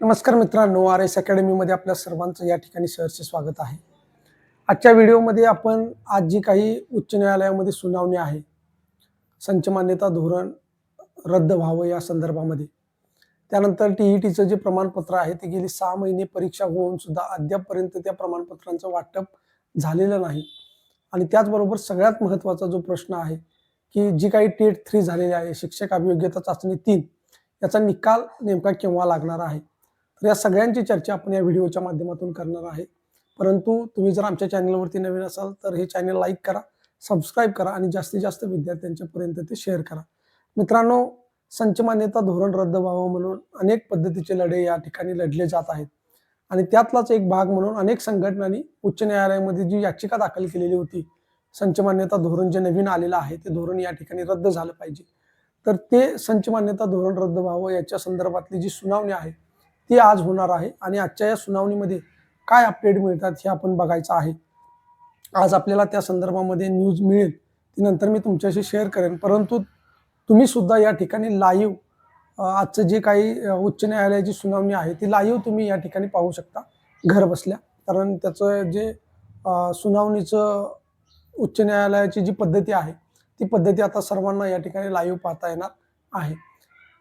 नमस्कार मित्रांनो R S अकॅडमीमध्ये आपल्या सर्वांचं या ठिकाणी सहर्ष स्वागत आहे. आजच्या व्हिडिओमध्ये आपण आज जी काही उच्च न्यायालयामध्ये सुनावणी आहे संच मान्यता धोरण रद्द व्हावं या संदर्भामध्ये. त्यानंतर टी ई टीचं जे प्रमाणपत्र आहे ते गेली सहा महिने परीक्षा होऊन सुद्धा अद्यापपर्यंत त्या प्रमाणपत्रांचं वाटप झालेलं नाही. आणि त्याचबरोबर सगळ्यात महत्त्वाचा जो प्रश्न आहे की जी काही टेट थ्री झालेली आहे शिक्षक अभियोग्यता चाचणी तीन याचा निकाल नेमका केव्हा लागणार आहे? तर या सगळ्यांची चर्चा आपण या व्हिडिओच्या माध्यमातून करणार आहे. परंतु तुम्ही जर आमच्या चॅनलवरती नवीन असाल तर हे चॅनल लाईक करा सबस्क्राईब करा आणि जास्तीत जास्त विद्यार्थ्यांच्यापर्यंत ते शेअर करा. मित्रांनो संच मान्यता धोरण रद्द व्हावं म्हणून अनेक पद्धतीचे लढे या ठिकाणी लढले जात आहेत. आणि त्यातलाच एक भाग म्हणून अनेक संघटनांनी उच्च न्यायालयामध्ये जी याचिका दाखल केलेली होती संच मान्यता धोरण जे नवीन आलेलं आहे ते धोरण या ठिकाणी रद्द झालं पाहिजे. तर ते संच मान्यता धोरण रद्द व्हावं याच्या संदर्भातली जी सुनावणी आहे ती आज होणार आहे आणि आजच्या या सुनावणीमध्ये काय अपडेट मिळतात हे आपण बघायचं आहे. आज आपल्याला त्या संदर्भामध्ये न्यूज मिळेल ती नंतर मी तुमच्याशी शेअर करेन. परंतु तुम्ही सुद्धा या ठिकाणी लाईव्ह आजचं जे काही उच्च न्यायालयाची सुनावणी आहे ती लाईव्ह तुम्ही या ठिकाणी पाहू शकता घर बसल्या. कारण त्याचं जे सुनावणीचं उच्च न्यायालयाची जी पद्धती आहे ती पद्धती आता सर्वांना या ठिकाणी लाईव्ह पाहता येणार आहे.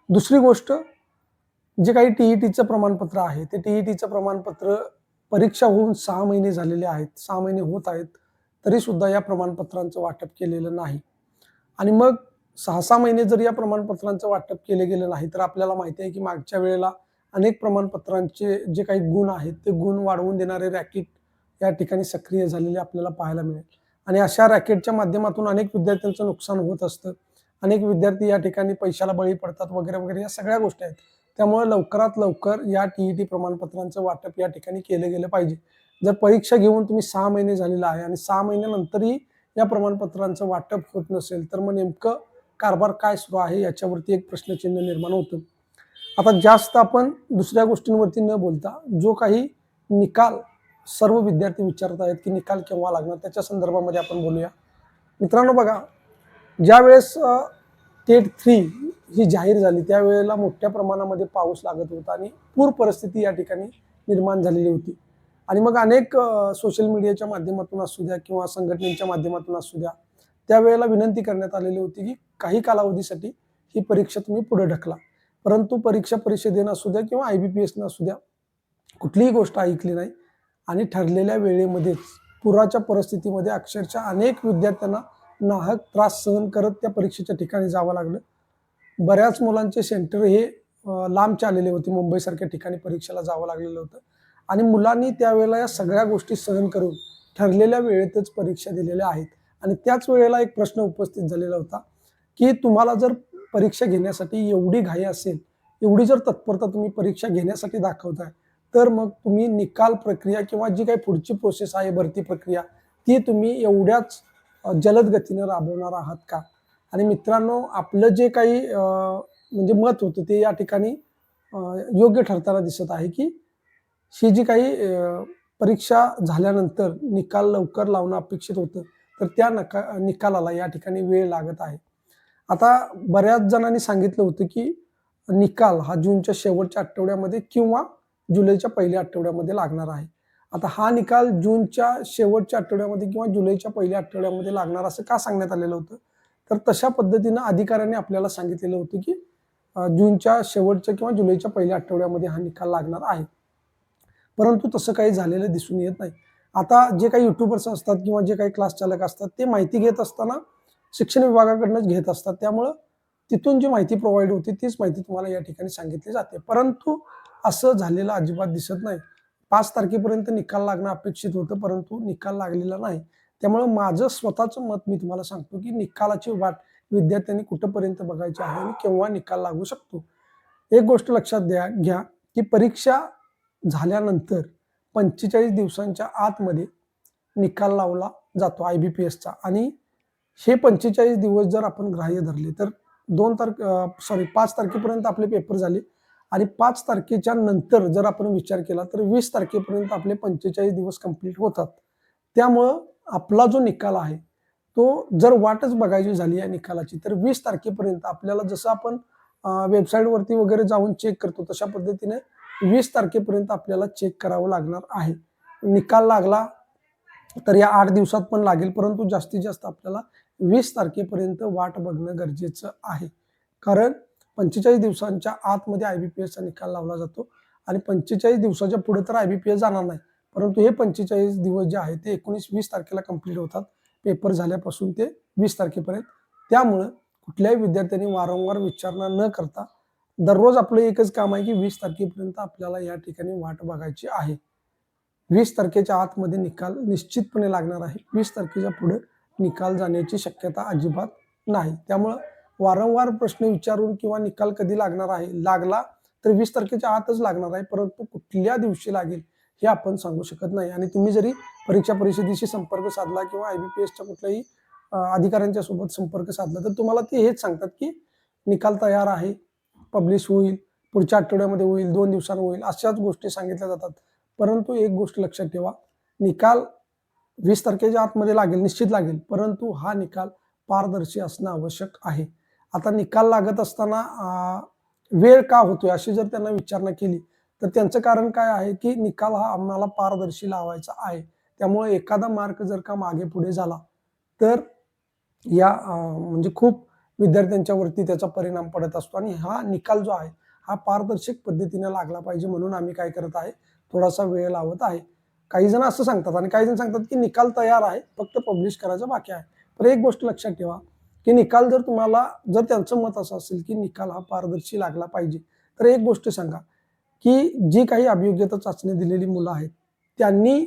दुसरी गोष्ट जे काही टी ई टीचं प्रमाणपत्र आहे ते टी ई टीचं प्रमाणपत्र परीक्षा होऊन सहा महिने झालेले आहेत सहा महिने होत आहेत तरी सुद्धा या प्रमाणपत्रांचं वाटप केलेलं नाही. आणि मग सहा सहा महिने जर या प्रमाणपत्रांचं वाटप केलं गेलं नाही तर आपल्याला माहिती आहे की मागच्या वेळेला अनेक प्रमाणपत्रांचे जे काही गुण आहेत ते गुण वाढवून देणारे रॅकेट या ठिकाणी सक्रिय झालेले आपल्याला पाहायला मिळेल. आणि अशा रॅकेटच्या माध्यमातून अनेक विद्यार्थ्यांचं नुकसान होत असतं. अनेक विद्यार्थी या ठिकाणी पैशाला बळी पडतात वगैरे वगैरे या सगळ्या गोष्टी आहेत. त्यामुळे लवकरात लवकर या टी ई टी प्रमाणपत्रांचं वाटप या ठिकाणी केलं गेलं पाहिजे. जर परीक्षा घेऊन तुम्ही सहा महिने झालेला आहे आणि सहा महिन्यानंतरही या प्रमाणपत्रांचं वाटप होत नसेल तर मग नेमकं कारभार काय सुरू आहे याच्यावरती एक प्रश्नचिन्ह निर्माण होतं. आता जास्त आपण दुसऱ्या गोष्टींवरती न बोलता जो काही निकाल सर्व विद्यार्थी विचारत आहेत की निकाल केव्हा लागणार त्याच्या संदर्भामध्ये आपण बोलूया. मित्रांनो बघा ज्या स्टेट टेट थ्री ही जाहीर झाली. त्यावेळेला मोठ्या प्रमाणामध्ये पाऊस लागत होता आणि पूर परिस्थिती या ठिकाणी निर्माण झालेली होती. आणि मग अनेक सोशल मीडियाच्या माध्यमातून असू द्या किंवा संघटनेच्या माध्यमातून असू द्या त्यावेळेला विनंती करण्यात आलेली होती की काही कालावधीसाठी ही परीक्षा तुम्ही पुढे ढकला. परंतु परीक्षा परिषदेनं असू द्या किंवा आय बी पी एसनं असू द्या कुठलीही गोष्ट ऐकली नाही आणि ठरलेल्या वेळेमध्येच पुराच्या परिस्थितीमध्ये अक्षरशः अनेक विद्यार्थ्यांना नाहक त्रास सहन करत त्या परीक्षेच्या ठिकाणी जावं लागलं. बऱ्याच मुलांचे सेंटर हे लांबचे आलेले होते. मुंबईसारख्या ठिकाणी परीक्षेला जावं लागलेलं होतं. आणि मुलांनी त्यावेळेला या सगळ्या गोष्टी सहन करून ठरलेल्या वेळेतच परीक्षा दिलेल्या आहेत. आणि त्याच वेळेला एक प्रश्न उपस्थित झालेला होता की तुम्हाला जर परीक्षा घेण्यासाठी एवढी घाई असेल एवढी जर तत्परता तुम्ही परीक्षा घेण्यासाठी दाखवताय तर मग तुम्ही निकाल प्रक्रिया किंवा जी काही पुढची प्रोसेस आहे भरती प्रक्रिया ती तुम्ही एवढ्याच जलद गतीनं राबवणार आहात का? आणि मित्रांनो आपलं जे काही म्हणजे मत होतं ते या ठिकाणी योग्य ठरताना दिसत आहे की ही जी काही परीक्षा झाल्यानंतर निकाल लवकर लावणं अपेक्षित होतं तर त्या नका निकालाला या ठिकाणी वेळ लागत आहे. आता बऱ्याच जणांनी सांगितलं होतं की निकाल हा जूनच्या शेवटच्या आठवड्यामध्ये किंवा जुलैच्या पहिल्या आठवड्यामध्ये लागणार आहे. आता हा निकाल जूनच्या शेवटच्या आठवड्यामध्ये किंवा जुलैच्या पहिल्या आठवड्यामध्ये लागणार असं का सांगण्यात आलेलं होतं? तर तशा पद्धतीनं अधिकाऱ्यांनी आपल्याला सांगितलेलं होतं की जूनच्या शेवटच्या किंवा जुलैच्या पहिल्या आठवड्यामध्ये हा निकाल लागणार आहे. परंतु तसं काही झालेलं दिसून येत नाही. आता जे काही युट्यूबर्स असतात किंवा जे काही क्लास चालक असतात ते माहिती घेत असताना शिक्षण विभागाकडनंच घेत असतात. त्यामुळं तिथून जी माहिती प्रोव्हाइड होती तीच माहिती तुम्हाला या ठिकाणी सांगितली जाते. परंतु असं झालेलं अजिबात दिसत नाही. पाच तारखेपर्यंत निकाल लागणं अपेक्षित होतं परंतु निकाल लागलेला नाही. त्यामुळं माझं स्वतःचं मत मी तुम्हाला सांगतो की निकालाची वाट विद्यार्थ्यांनी कुठंपर्यंत बघायची आहे आणि केव्हा निकाल लागू शकतो. एक गोष्ट लक्षात द्या घ्या की परीक्षा झाल्यानंतर पंचेचाळीस दिवसांच्या आतमध्ये निकाल लावला जातो आय बी पी एसचा आणि हे पंचेचाळीस दिवस जर आपण ग्राह्य धरले तर दोन तारखे सॉरी पाच तारखेपर्यंत आपले पेपर झाले. आणि पाच तारखेच्या नंतर जर आपण विचार केला तर वीस तारखेपर्यंत आपले पंचेचाळीस दिवस कंप्लीट होतात. त्यामुळं आपला जो निकाल आहे तो जर वाटच बघायची झाली या निकालाची तर वीस तारखेपर्यंत आपल्याला जसं आपण वेबसाईटवरती वगैरे जाऊन चेक करतो तशा पद्धतीने वीस तारखेपर्यंत आपल्याला चेक करावं लागणार आहे. निकाल लागला तर या आठ दिवसात पण लागेल परंतु जास्तीत जास्त आपल्याला वीस तारखेपर्यंत वाट बघणं गरजेचं आहे. कारण पंचेचाळीस दिवसांच्या आतमध्ये आय बी पी एसचा निकाल लावला जातो. आणि पंचेचाळीस दिवसाच्या पुढे तर आय बी पी एस जाणार नाही. परंतु हे पंचेचाळीस दिवस जे आहेत ते एकोणीस वीस तारखेला कंप्लीट होतात. पेपर झाल्यापासून ते वीस तारखेपर्यंत. त्यामुळं कुठल्याही विद्यार्थ्यांनी वारंवार विचारणा न करता दररोज आपलं एकच काम आहे की वीस तारखेपर्यंत आपल्याला या ठिकाणी वाट बघायची आहे. वीस तारखेच्या आतमध्ये निकाल निश्चितपणे लागणार आहे. वीस तारखेच्या पुढे निकाल जाण्याची शक्यता अजिबात नाही. त्यामुळं वारंवार प्रश्न विचारून किंवा निकाल कधी लागणार आहे लागला तर वीस तारखेच्या आतच लागणार आहे परंतु कुठल्या दिवशी लागेल हे आपण सांगू शकत नाही. आणि तुम्ही जरी परीक्षा परिषदेशी संपर्क साधला किंवा आय बी पी एसच्या कुठल्याही अधिकाऱ्यांच्या सोबत संपर्क साधला तर तुम्हाला ते हेच सांगतात की निकाल तयार आहे पब्लिश होईल पुढच्या आठवड्यामध्ये होईल दोन दिवसांनी होईल अशाच गोष्टी सांगितल्या जातात. परंतु एक गोष्ट लक्षात ठेवा निकाल वीस तारखेच्या आतमध्ये लागेल निश्चित लागेल परंतु हा निकाल पारदर्शी असणं आवश्यक आहे. आता निकाल लागत असताना वेळ का होतोय अशी जर त्यांना विचारणा केली तर त्यांचं कारण काय आहे की निकाल हा आम्हाला पारदर्शी लावायचा आहे. त्यामुळे एखादा मार्क जर का मागे पुढे झाला तर या म्हणजे खूप विद्यार्थ्यांच्या वरती त्याचा परिणाम पडत असतो. आणि हा निकाल जो आहे हा पारदर्शक पद्धतीने लागला पाहिजे म्हणून आम्ही काय करत आहे थोडासा वेळ लावत आहे. काही जण असं सांगतात आणि काही जण सांगतात की निकाल तयार आहे फक्त पब्लिश करायचं बाकी आहे. पण एक गोष्ट लक्षात ठेवा की निकाल जर तुम्हाला जर त्यांचं मत असं असेल की निकाल हा पारदर्शी लागला पाहिजे तर एक गोष्ट सांगा की जी काही अभियोग्यता चाचणी दिलेली मुलं आहेत त्यांनी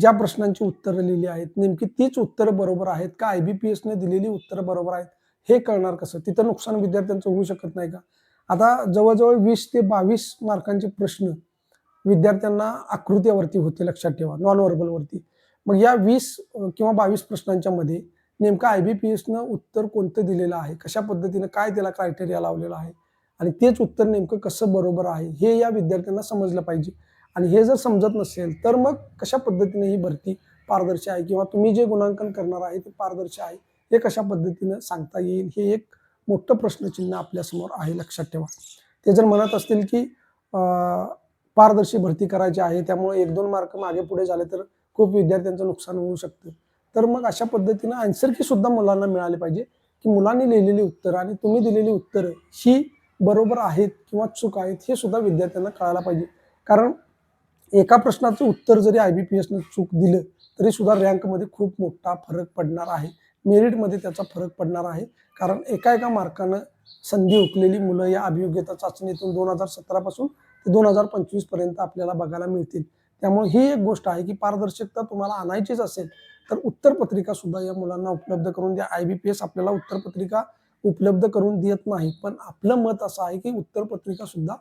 ज्या प्रश्नांची उत्तरं लिहिली आहेत नेमकी तीच उत्तरं बरोबर आहेत का? आय बी पी एसने दिलेली उत्तरं बरोबर आहेत हे कळणार कसं? तिथं नुकसान विद्यार्थ्यांचं होऊ शकत नाही का? आता जवळजवळ वीस ते बावीस मार्कांचे प्रश्न विद्यार्थ्यांना आकृत्यावरती होते लक्षात ठेवा नॉन व्हर्बलवरती मग या वीस किंवा बावीस प्रश्नांच्या मध्ये नेमकं आय बी पी एसनं उत्तर कोणतं दिलेलं आहे? कशा पद्धतीनं काय त्याला क्रायटेरिया लावलेला आहे? आणि तेच उत्तर नेमकं कसं बरोबर आहे? हे या विद्यार्थ्यांना समजलं पाहिजे. आणि हे जर समजत नसेल तर मग कशा पद्धतीने ही भरती पारदर्शी आहे? किंवा तुम्ही जे गुणांकन करणार आहे ते पारदर्शी आहे? हे कशा पद्धतीनं सांगता येईल? हे एक मोठं प्रश्नचिन्ह आपल्यासमोर आहे लक्षात ठेवा. ते जर म्हणत असतील की पारदर्शी भरती करायची आहे त्यामुळे एक दोन मार्क मागे पुढे झाले तर खूप विद्यार्थ्यांचं नुकसान होऊ शकतं. तर मग अशा पद्धतीनं आन्सर की सुद्धा मुलांना मिळाले पाहिजे की मुलांनी लिहिलेली उत्तरं आणि तुम्ही दिलेली उत्तरं ही बरोबर आहेत किंवा चूक आहेत हे सुद्धा विद्यार्थ्यांना कळायला पाहिजे. कारण एका प्रश्नाचं उत्तर जरी आय बी पी एसनं चूक दिलं तरी सुद्धा रँकमध्ये खूप मोठा फरक पडणार आहे. मेरिटमध्ये त्याचा फरक पडणार आहे. कारण एका एका मार्कानं संधी हुकलेली मुलं या अभियोग्यता चाचणीतून दोन हजार सतरापासून ते दोन हजार पंचवीसपर्यंत आपल्याला बघायला मिळतील. त्यामुळे ही एक गोष्ट आहे की पारदर्शकता तुम्हाला आणायचीच असेल तर उत्तरपत्रिका सुद्धा या मुलांना उपलब्ध करून द्या. आय बी पी एस आपल्याला उत्तरपत्रिका उपलब्ध करून देत नाही पण आपलं मत असं आहे की उत्तरपत्रिका सुद्धा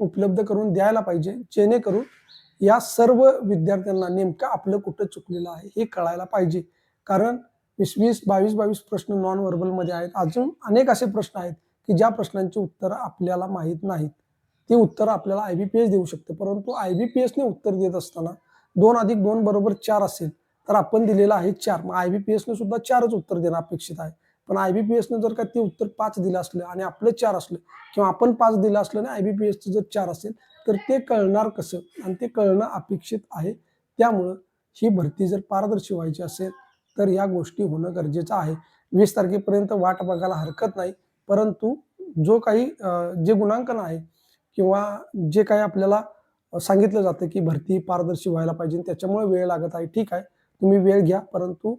उपलब्ध करून द्यायला पाहिजे जेणेकरून या सर्व विद्यार्थ्यांना नेमकं आपलं कुठं चुकलेलं आहे हे कळायला पाहिजे. कारण वीस वीस बावीस बावीस प्रश्न नॉन व्हर्बलमध्ये आहेत. अजून अनेक असे प्रश्न आहेत की ज्या प्रश्नांची उत्तरं आपल्याला माहीत नाहीत. ते उत्तर आपल्याला आय बी पी एस देऊ शकते. परंतु आय बी पी एसने उत्तर देत असताना दोन अधिक दोन बरोबर चार असेल तर आपण दिलेलं आहे चार. मग आय बी पी एसने सुद्धा चारच उत्तर देणं अपेक्षित आहे. पण आय बी पी एसनं जर का ते उत्तर पाच दिलं असलं आणि आपलं चार असलं किंवा आपण पाच दिलं असलं आणि आय बी पी एसचं जर चार असेल तर ते कळणार कसं? आणि ते कळणं अपेक्षित आहे. त्यामुळं ही भरती जर पारदर्शी व्हायची असेल तर या गोष्टी होणं गरजेचं आहे. वीस तारखेपर्यंत वाट बघायला हरकत नाही. परंतु जो काही जे गुणांकन आहे किंवा जे काही आपल्याला सांगितलं जातं की भरती पारदर्शी व्हायला पाहिजे त्याच्यामुळे वेळ लागत आहे. ठीक आहे तुम्ही वेळ घ्या परंतु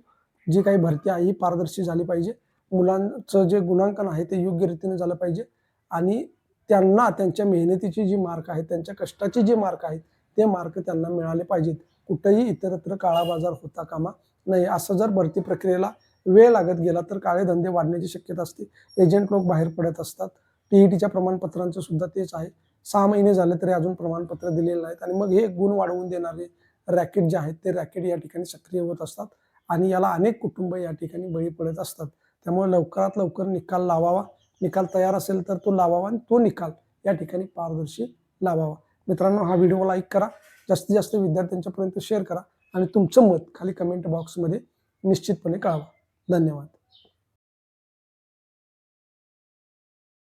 जी काही भरती आहे ही पारदर्शी झाली पाहिजे. मुलांचं जे गुणांकन आहे ते योग्य रीतीने झालं पाहिजे. आणि त्यांना त्यांच्या मेहनतीची जी मार्क आहेत त्यांच्या कष्टाचे जे मार्क आहेत ते मार्क त्यांना मिळाले पाहिजेत. कुठंही इतरत्र काळा बाजार होता कामा नाही असं जर भरती प्रक्रियेला वेळ लागत गेला तर काळे धंदे वाढण्याची शक्यता असते. एजंट लोक बाहेर पडत असतात. टीईटीच्या प्रमाणपत्रांचं सुद्धा तेच आहे. सहा महिने झाले तरी अजून प्रमाणपत्र दिलेले नाहीत. आणि मग हे गुण वाढवून देणारे रॅकेट जे आहेत ते रॅकेट या ठिकाणी सक्रिय होत असतात. आणि याला अनेक कुटुंब या ठिकाणी बळी पडत असतात. त्यामुळे लवकरात लवकर निकाल लावावा. निकाल तयार असेल तर तो लावावा आणि तो निकाल या ठिकाणी पारदर्शी लावावा. मित्रांनो हा व्हिडिओ लाईक करा. जास्तीत जास्त विद्यार्थ्यांच्यापर्यंत शेअर करा. आणि तुमचं मत खाली कमेंट बॉक्समध्ये निश्चितपणे कळवा. धन्यवाद.